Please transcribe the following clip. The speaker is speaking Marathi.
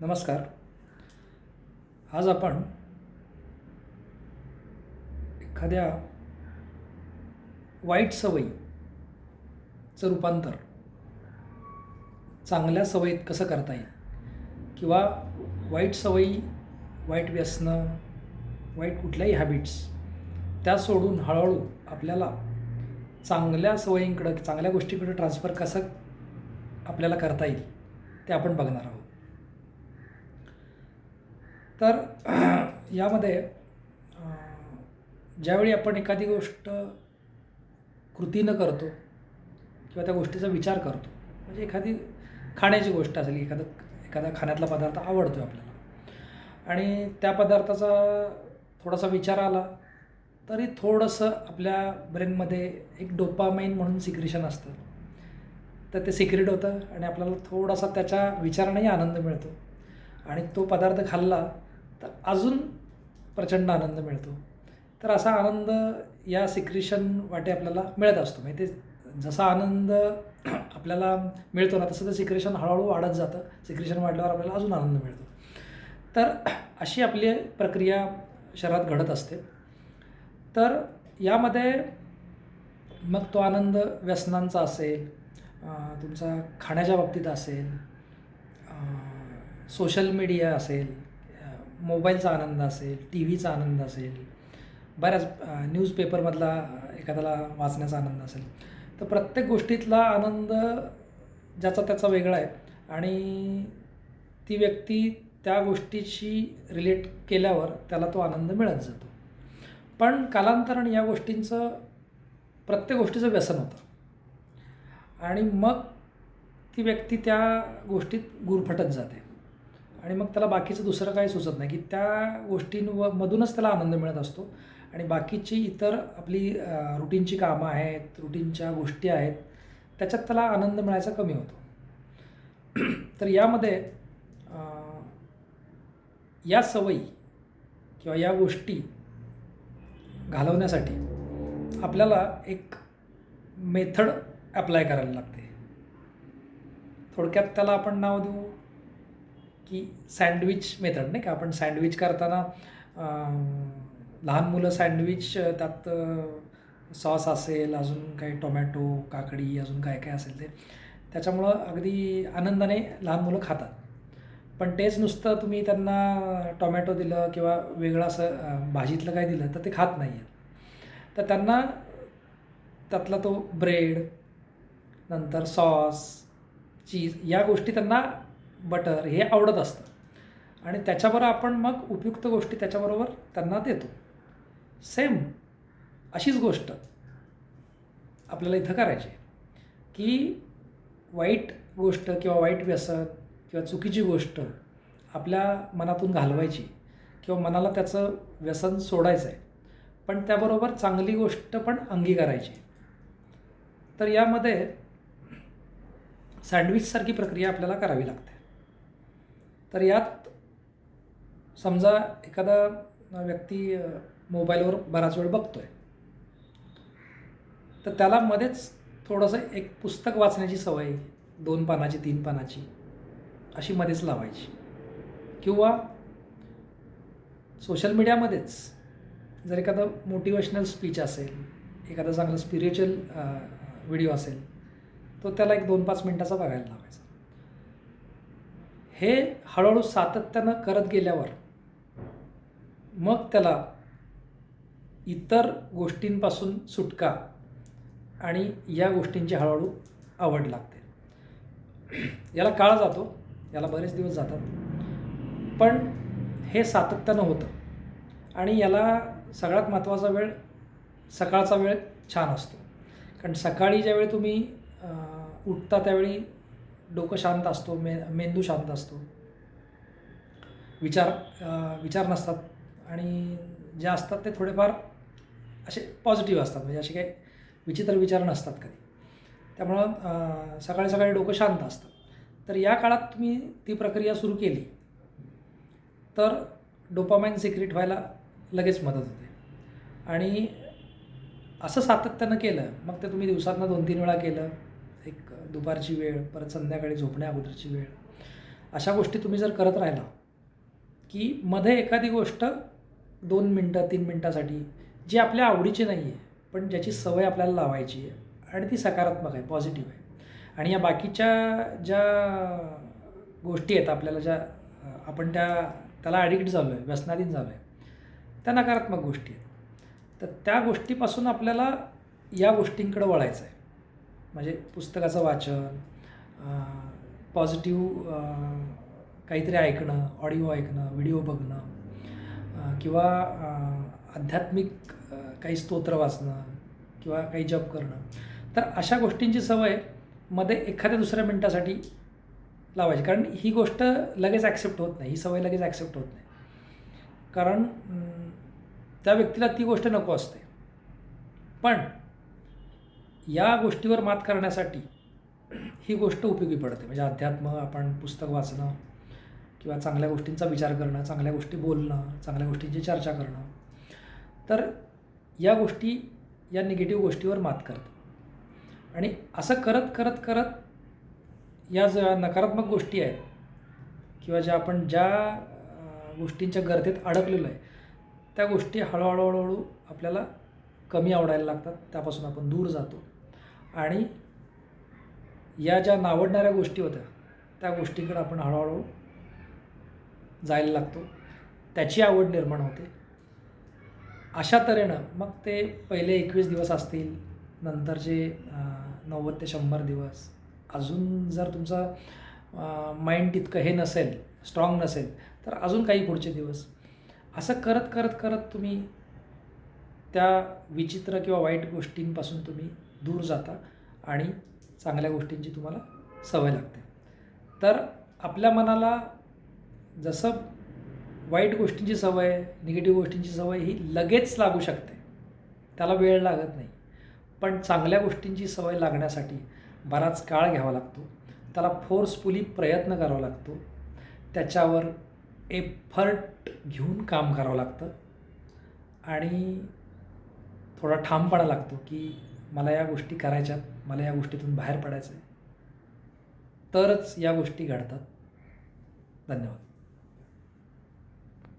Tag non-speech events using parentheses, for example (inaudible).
नमस्कार. आज आपण एखाद्या वाईट सवयीचं रूपांतर चांगल्या सवयीत कसं करता येईल? किंवा वाईट सवयी वाईट व्यसनं वाईट कुठल्याही हॅबिट्स त्या सोडून हळूहळू आपल्याला चांगल्या सवयींकडं चांगल्या गोष्टीकडे ट्रान्सफर कसं आपल्याला करता येईल ते आपण बघणार आहोत. तर (clears throat) यामध्ये ज्यावेळी आपण एखादी गोष्ट कृतीनं करतो किंवा त्या गोष्टीचा विचार करतो म्हणजे एखादी खाण्याची गोष्ट असेल एखादं एखादा खाण्यातला पदार्थ आवडतो आपल्याला आणि त्या पदार्थाचा थोडासा विचार आला तरी थोडंसं आपल्या ब्रेनमध्ये एक डोपामाइन म्हणून सिक्रेशन असतं. तर ते सिक्रेट होतं आणि आपल्याला थोडासा त्याच्या विचारानेही आनंद मिळतो आणि तो पदार्थ खाल्ला तर अजून प्रचंड आनंद मिळतो. तर असा आनंद या सिक्रिशन वाटे आपल्याला मिळत असतो. म्हणजे ते जसा आनंद आपल्याला मिळतो ना तसं ते सिक्रेशन हळूहळू वाढत जातं. सिक्रेशन वाढल्यावर आपल्याला अजून आनंद मिळतो. तर अशी आपली प्रक्रिया शरीरात घडत असते. तर यामध्ये मग तो आनंद व्यसनांचा असेल तुमचा खाण्याच्या बाबतीत असेल सोशल मीडिया असेल मोबाईलचा आनंद असेल टी व्हीचा आनंद असेल बऱ्याच न्यूजपेपरमधला एखाद्याला वाचण्याचा आनंद असेल. तर प्रत्येक गोष्टीतला आनंद ज्याचा त्याचा वेगळा आहे. आणि ती व्यक्ती त्या गोष्टीशी रिलेट केल्यावर त्याला तो आनंद मिळत जातो. पण कालांतराने या गोष्टींचं प्रत्येक गोष्टीचं व्यसन होतं. आणि मग ती व्यक्ती त्या गोष्टीत गुरफटत जाते. आणि मग त्याला बाकीचं दुसरं काही सुचत नाही की त्या गोष्टींव मधूनच त्याला आनंद मिळत असतो. आणि बाकीची इतर आपली रुटीनची कामं आहेत रुटीनच्या गोष्टी आहेत त्याच्यात त्याला आनंद मिळायचा कमी होतो. (clears throat) तर यामध्ये या सवयी किंवा या गोष्टी घालवण्यासाठी आपल्याला एक मेथड अप्लाय करायला लागते. थोडक्यात त्याला आपण नाव देऊ? की सँडविच मेथड नाही का? आपण सँडविच करताना लहान मुलं सँडविच त्यात सॉस असेल अजून काही टोमॅटो काकडी अजून काय काय असेल ते. त्याच्यामुळं अगदी आनंदाने लहान मुलं खातात. पण तेच नुसतं तुम्ही त्यांना टोमॅटो दिलं किंवा वेगळं असं भाजीतलं काय दिलं तर ते खात नाही आहेत तर त्यांना त्यातला तो ब्रेड नंतर सॉस चीज या गोष्टी त्यांना बटर हे आवडत असतं. आणि त्याच्याबरोबर आपण मग उपयुक्त गोष्टी त्याच्याबरोबर त्यांना देतो. सेम अशीच गोष्ट आपल्याला इथं करायची आहे. की वाईट गोष्ट किंवा वाईट व्यसन किंवा चुकीची गोष्ट आपल्या मनातून घालवायची किंवा मनाला त्याचं व्यसन सोडायचं आहे पण त्याबरोबर चांगली गोष्ट पण अंगीकारायची. तर यामध्ये सँडविचसारखी प्रक्रिया आपल्याला करावी लागते. तर यात समजा एखादा व्यक्ती मोबाईलवर बराच वेळ बघतोय. तर त्याला मध्येच थोडंसं एक पुस्तक वाचण्याची सवय दोन पानाची तीन पानाची अशी मध्येच लावायची. किंवा सोशल मीडियामध्येच जर एखादं मोटिवेशनल स्पीच असेल एखादा चांगलं स्पिरिच्युअल व्हिडिओ असेल तो त्याला एक दोन पाच मिनटाचा बघायला लावायचा. हे हळूहळू सातत्यानं करत गेल्यावर मग त्याला इतर गोष्टींपासून सुटका आणि या गोष्टींची हळूहळू आवड लागते. याला काळ जातो याला बरेच दिवस जातात. पण हे सातत्यानं होतं आणि याला सगळ्यात महत्त्वाचा वेळ सकाळचा वेळ छान असतो. कारण सकाळी ज्यावेळी तुम्ही उठता त्यावेळी डोकं शांत असतो मे मेंदू शांत असतो. विचार विचार नसतात आणि जे असतात ते थोडेफार असे पॉझिटिव्ह असतात. म्हणजे असे काही विचित्र विचार नसतात कधी. त्यामुळं सकाळी सकाळी डोकं शांत असतं. तर या काळात तुम्ही ती प्रक्रिया सुरू केली तर डोपामाइन सिक्रेट व्हायला लगेच मदत होते. आणि असं सातत्यानं केलं मग ते तुम्ही दिवसातनं दोन तीन वेळा केलं एक दुपारची वेळ परत संध्याकाळी झोपण्या अगोदरची वेळ. अशा गोष्टी तुम्ही जर करत राहिला की मध्ये एखादी गोष्ट दोन मिनटं तीन मिनटासाठी जी आपल्या आवडीची नाही आहे पण ज्याची सवय आपल्याला लावायची आहे आणि ती सकारात्मक आहे पॉझिटिव्ह आहे. आणि या बाकीच्या ज्या गोष्टी आहेत आपल्याला ज्या आपण त्या त्याला ॲडिक्ट झालो आहे व्यसनाधीन झालो आहे त्या नकारात्मक गोष्टी आहेत. तर त्या गोष्टीपासून आपल्याला या गोष्टींकडे वळायचं आहे म्हणजे पुस्तकाचं वाचन पॉझिटिव्ह काहीतरी ऐकणं ऑडिओ ऐकणं व्हिडिओ बघणं किंवा आध्यात्मिक काही स्तोत्र वाचणं किंवा काही जप करणं. तर अशा गोष्टींची सवयमध्ये एखाद्या दुसऱ्या मिनटासाठी लावायची. कारण ही गोष्ट लगेच ॲक्सेप्ट होत नाही. ही सवय लगेच ॲक्सेप्ट होत नाही. कारण त्या व्यक्तीला ती गोष्ट नको असते. पण या गोष्टीवर मात करण्यासाठी ही गोष्ट उपयोगी पडते. म्हणजे अध्यात्म आपण पुस्तक वाचणं किंवा चांगल्या गोष्टींचा विचार करणं चांगल्या गोष्टी बोलणं चांगल्या गोष्टींची चर्चा करणं तर या गोष्टी या निगेटिव्ह गोष्टीवर मात करतात आणि असं करत करत करत या ज्या नकारात्मक गोष्टी आहेत किंवा ज्या आपण ज्या गोष्टींच्या गर्दीत अडकलेलो आहे त्या गोष्टी हळूहळू हळूहळू आपल्याला कमी आवडायला लागतात. त्यापासून आपण दूर जातो. आणि या ज्या नावडणाऱ्या गोष्टी होत्या त्या गोष्टीकडे आपण हळूहळू जायला लागतो. त्याची आवड निर्माण होते. अशा तऱ्हेनं मग ते पहिले एकवीस दिवस असतील नंतरचे नव्वद ते शंभर दिवस अजून जर तुमचं माइंड तितकं हे नसेल स्ट्रॉंग नसेल तर अजून काही पुढचे दिवस. असं करत करत करत तुम्ही त्या विचित्र किंवा वाईट गोष्टींपासून तुम्ही दूर जाता आणि चांगल्या गोष्टींची तुम्हाला सवय लागते. तर आपल्या मनाला जसं वाईट गोष्टींची सवय निगेटिव्ह गोष्टींची सवय ही लगेच लागू शकते. त्याला वेळ लागत नाही. पण चांगल्या गोष्टींची सवय लागण्यासाठी बराच काळ घ्यावा लागतो. त्याला फोर्सफुली प्रयत्न करावा लागतो. त्याच्यावर एफर्ट घेऊन काम करावं लागतं. आणि थोडा ठामपणा लागतो की मला या गोष्टी करायच्यात मला या गोष्टीतून बाहेर पडायचं आहे तरच या गोष्टी घडतात. धन्यवाद.